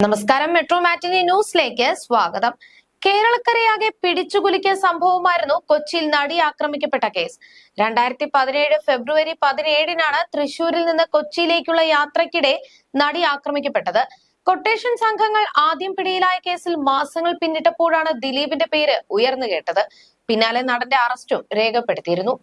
നമസ്കാരം. മെട്രോ മാറ്റിനി ന്യൂസിലേക്ക് സ്വാഗതം. കേരളക്കരയാകെ പിടിച്ചുകുലുക്കിയ സംഭവമായിരുന്നു കൊച്ചിയിൽ നടി ആക്രമിക്കപ്പെട്ട കേസ്. രണ്ടായിരത്തി പതിനേഴ് ഫെബ്രുവരി പതിനേഴിനാണ് തൃശൂരിൽ നിന്ന് കൊച്ചിയിലേക്കുള്ള യാത്രക്കിടെ നടി ആക്രമിക്കപ്പെട്ടത്. കൊട്ടേഷൻ സംഘങ്ങൾ ആദ്യം പിടിയിലായ കേസിൽ മാസങ്ങൾ പിന്നിട്ടപ്പോഴാണ് ദിലീപിന്റെ പേര് ഉയർന്നു കേട്ടത്. പിന്നാലെ നടന്റെ അറസ്റ്റും രേഖപ്പെടുത്തിയിരുന്നു.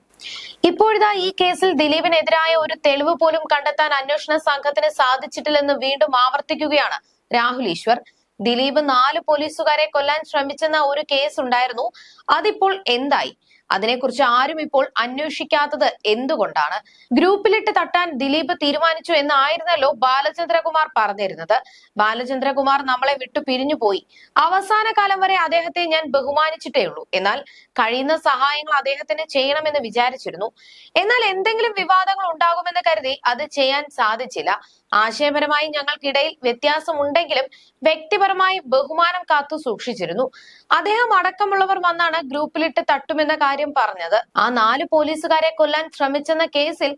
ഇപ്പോഴിതാ ഈ കേസിൽ ദിലീപിനെതിരായ ഒരു തെളിവ് പോലും കണ്ടെത്താൻ അന്വേഷണ സംഘത്തിന് സാധിച്ചിട്ടില്ലെന്ന് വീണ്ടും ആവർത്തിക്കുകയാണ് രാഹുൽ ഈശ്വർ. ദിലീപ് നാല് പോലീസുകാരെ കൊല്ലാൻ ശ്രമിച്ചെന്ന ഒരു കേസ് ഉണ്ടായിരുന്നു. അതിപ്പോൾ എന്തായി? അതിനെക്കുറിച്ച് ആരും ഇപ്പോൾ അന്വേഷിക്കാത്തത് എന്തുകൊണ്ടാണ്? ഗ്രൂപ്പിലിട്ട് തട്ടാൻ ദിലീപ് തീരുമാനിച്ചു എന്നായിരുന്നല്ലോ ബാലചന്ദ്രകുമാർ പറഞ്ഞിരുന്നത്. ബാലചന്ദ്രകുമാർ നമ്മളെ വിട്ടു പിരിഞ്ഞു പോയി. അവസാന കാലം വരെ അദ്ദേഹത്തെ ഞാൻ ബഹുമാനിച്ചിട്ടേ ഉള്ളൂ. എന്നാൽ കഴിയുന്ന സഹായങ്ങൾ അദ്ദേഹത്തിന് ചെയ്യണമെന്ന് വിചാരിച്ചിരുന്നു. എന്നാൽ എന്തെങ്കിലും വിവാദങ്ങൾ ഉണ്ടാകുമെന്ന് കരുതി അത് ചെയ്യാൻ സാധിച്ചില്ല. ആശയപരമായി ഞങ്ങൾക്കിടയിൽ വ്യത്യാസമുണ്ടെങ്കിലും വ്യക്തിപരമായി ബഹുമാനം കാത്തു സൂക്ഷിച്ചിരുന്നു. അദ്ദേഹം അടക്കമുള്ളവർ വന്നാണ് ഗ്രൂപ്പിലിട്ട് തട്ടുമെന്ന കാര്യം പറഞ്ഞത്. ആ നാല് പോലീസുകാരെ കൊല്ലാൻ ശ്രമിച്ചെന്ന കേസിൽ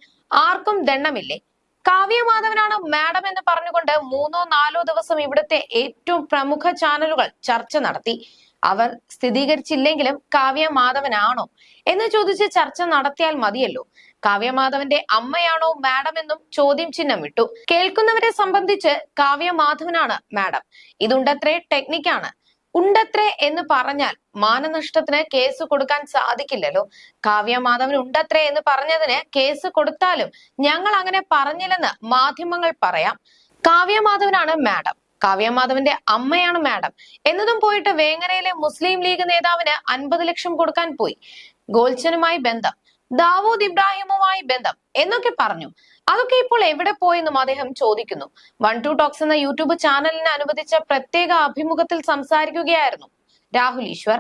ആർക്കും ദണ്ണമില്ലേ കാവ്യമാധവനാണ് മാഡം എന്ന് പറഞ്ഞുകൊണ്ട് മൂന്നോ നാലോ ദിവസം ഇവിടുത്തെ ഏറ്റവും പ്രമുഖ ചാനലുകൾ ചർച്ച നടത്തി. അവർ സ്ഥിരീകരിച്ചില്ലെങ്കിലും കാവ്യ മാധവനാണോ എന്ന് ചോദിച്ച് ചർച്ച നടത്തിയാൽ മതിയല്ലോ. കാവ്യമാധവന്റെ അമ്മയാണോ മാഡം എന്നും ചോദ്യം ചിഹ്നം വിട്ടു കേൾക്കുന്നവരെ സംബന്ധിച്ച് കാവ്യമാധവനാണ് മാഡം. ഇതുണ്ടത്രേ ടെക്നിക്കാണ് ഉണ്ടത്രേ എന്ന് പറഞ്ഞാൽ മാനനഷ്ടത്തിന് കേസ് കൊടുക്കാൻ സാധിക്കില്ലല്ലോ. കാവ്യമാധവൻ ഉണ്ടത്രേ എന്ന് പറഞ്ഞതിന് കേസ് കൊടുത്താലും ഞങ്ങൾ അങ്ങനെ പറഞ്ഞില്ലെന്ന് മാധ്യമങ്ങൾ പറയാം. കാവ്യമാധവനാണ് മാഡം. കാവ്യമാധവന്റെ അമ്മയാണ് മാഡം. എന്നതും പോയിട്ട് വേങ്ങരയിലെ മുസ്ലിം ലീഗ് നേതാവിന് അൻപത് ലക്ഷം കൊടുക്കാൻ പോയി. ഗോൾച്ചനുമായി ബന്ധം ദാവൂദ് ഇബ്രാഹിമുമായി ബന്ധം എന്നൊക്കെ പറഞ്ഞു. അതൊക്കെ ഇപ്പോൾ എവിടെ പോയെന്നും അദ്ദേഹം ചോദിക്കുന്നു. വൺ ടു ടോക്സ് എന്ന യൂട്യൂബ് ചാനലിന് അനുവദിച്ച പ്രത്യേക അഭിമുഖത്തിൽ സംസാരിക്കുകയായിരുന്നു രാഹുൽ ഈശ്വർ.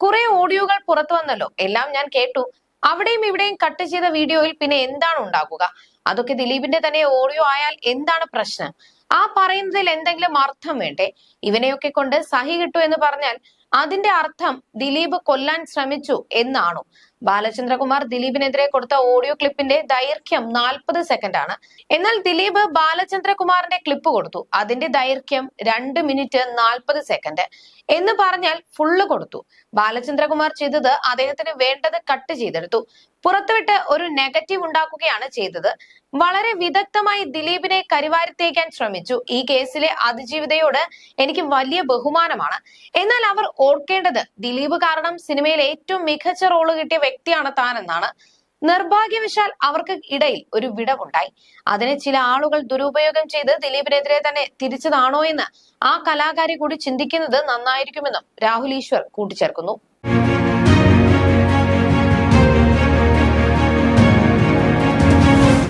കുറെ ഓഡിയോകൾ പുറത്തു വന്നല്ലോ എല്ലാം ഞാൻ കേട്ടു. അവിടെയും ഇവിടെയും കട്ട് ചെയ്ത വീഡിയോയിൽ പിന്നെ എന്താണ് ഉണ്ടാകുക? അതൊക്കെ ദിലീപിന്റെ തന്നെ ഓഡിയോ ആയാൽ എന്താണ് പ്രശ്നം? ആ പറയുന്നതിൽ എന്തെങ്കിലും അർത്ഥം വേണ്ടേ? ഇവനെയൊക്കെ കൊണ്ട് സഹി കിട്ടു എന്ന് പറഞ്ഞാൽ അതിന്റെ അർത്ഥം ദിലീപ് കൊല്ലാൻ ശ്രമിച്ചു എന്നാണോ. ബാലചന്ദ്രകുമാർ ദിലീപിനെതിരെ കൊടുത്ത ഓഡിയോ ക്ലിപ്പിന്റെ ദൈർഘ്യം നാൽപ്പത് സെക്കൻഡ് ആണ്. എന്നാൽ ദിലീപ് ബാലചന്ദ്രകുമാറിന്റെ ക്ലിപ്പ് കൊടുത്തു. അതിന്റെ ദൈർഘ്യം രണ്ട് മിനിറ്റ് നാൽപ്പത് സെക്കൻഡ് എന്ന് പറഞ്ഞാൽ ഫുള്ള് കൊടുത്തു. ബാലചന്ദ്രകുമാർ ചെയ്തത് അദ്ദേഹത്തിന് വേണ്ടത് കട്ട് ചെയ്തെടുത്തു. പുറത്തുവിട്ട് ഒരു നെഗറ്റീവ് ഉണ്ടാക്കുകയാണ് ചെയ്തത്. വളരെ വിദഗ്ധമായി ദിലീപിനെ കരിവാരിത്തേക്കാൻ ശ്രമിച്ചു. ഈ കേസിലെ അതിജീവിതയോട് എനിക്ക് വലിയ ബഹുമാനമാണ്. എന്നാൽ അവർ ഓർക്കേണ്ടത് ദിലീപ് കാരണം സിനിമയിൽ ഏറ്റവും മികച്ച റോൾ കിട്ടിയ വ്യക്തിയാണ് താനെന്നാണ്. നിർഭാഗ്യവശാൽ അവർക്ക് ഇടയിൽ ഒരു വിടവുണ്ടായി. അതിനെ ചില ആളുകൾ ദുരുപയോഗം ചെയ്ത് ദിലീപിനെതിരെ തന്നെ തിരിച്ചതാണോ എന്ന് ആ കലാകാരി കൂടി ചിന്തിക്കുന്നത് നന്നായിരിക്കുമെന്നും രാഹുൽ ഈശ്വർ കൂട്ടിച്ചേർക്കുന്നു.